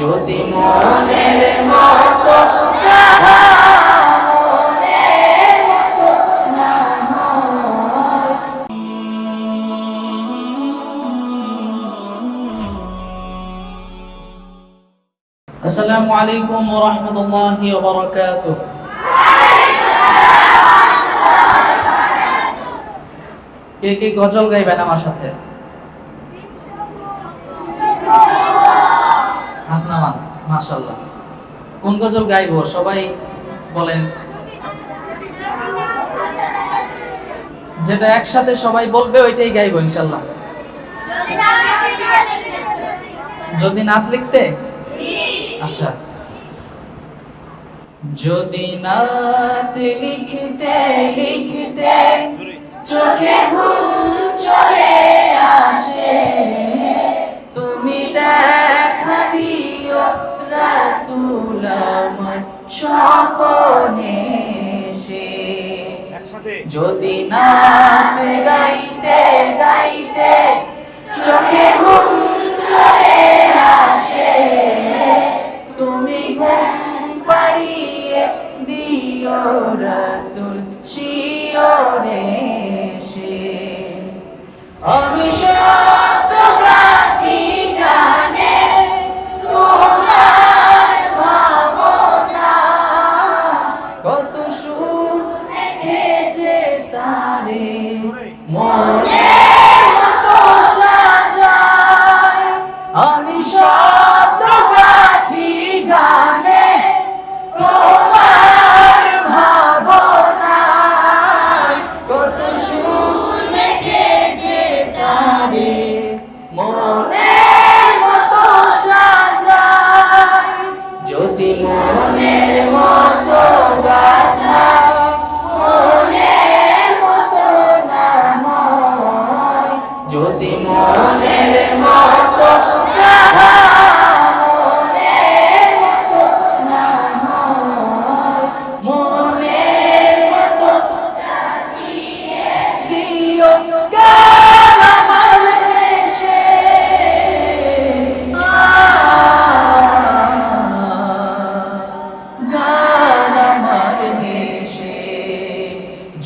যদি মনের মতো আসসালামু আলাইকুম ওয়া রাহমাতুল্লাহি ওয়া বারাকাতুহু। কে কে গজল গাইবেন আমার সাথে? মাশাআল্লাহ। কোন গজল গাইবো? সবাই বলেন। যেটা একসাথে সবাই বলবে, ওইটাই গাইবো ইনশাআল্লাহ। যদি নাচ লিখতে? আচ্ছা। যদি নাত লিখতে লিখতে চোখে ঘুম চলে আসে, তুমি দেখা আমার স্বপনে সে যদি না গাইতে গাইতে আমি শব্দ গানে। তোমার যদি মনের মতো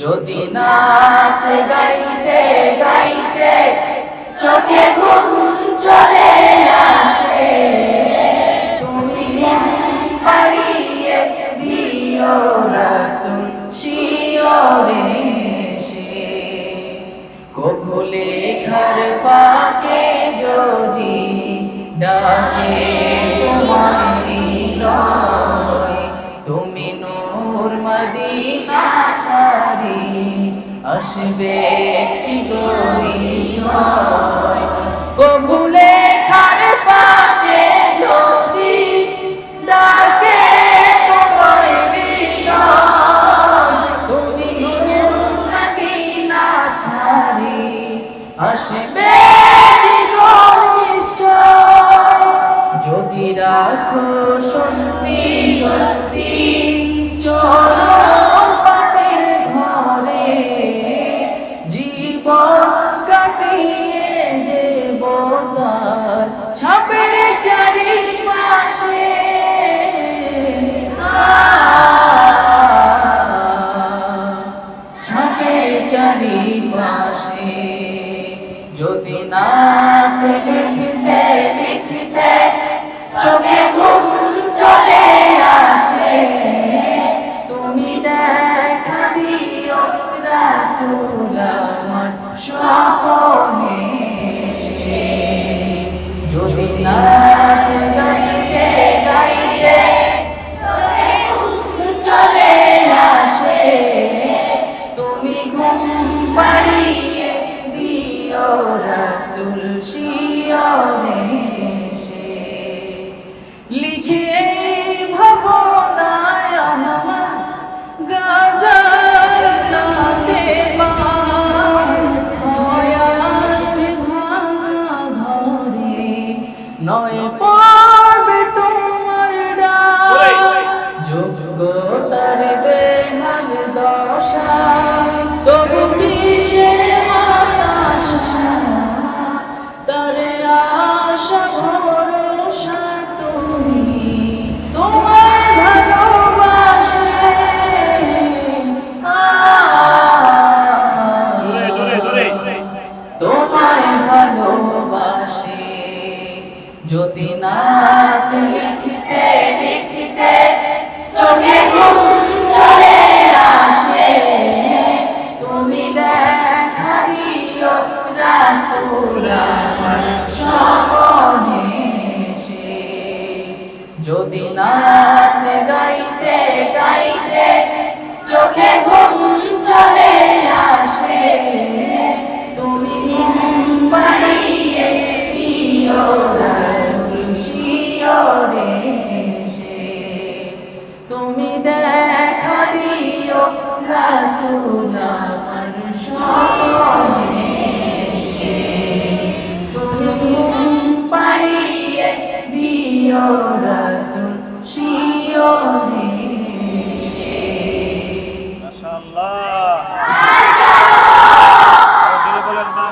মতো না হয় চোখে ঘুম চলে আসে। তুমি পাড়িয়ে দিও রসুল শিওরে কবুলে ঘর পাকে যদি ডাকে তোমার তুমি নূর মদিনা ছাড়ি আসবে আসবে। যদি রাখো সত্যি সত্যি লিখিতে লিখিতে চোখে ঘুম চলে আসে। তুমি দেখা দিও রাসুল আমার। রাসুল শিয়নে সে লিখে ভাবনায় আমার গাজাল নাতে আসবে ভাঙা ঘরে নয় পড়বে তোমার যোগ্যতারে নাত গাইতে গাইতে, চোখে ঘুম চলে আসে। তুমি ঘুম রাসূল শিয়রে তুমি দেখা দিও রাসূল আমার তুমি ঘুম পাড়িয়ে দিও রাসূল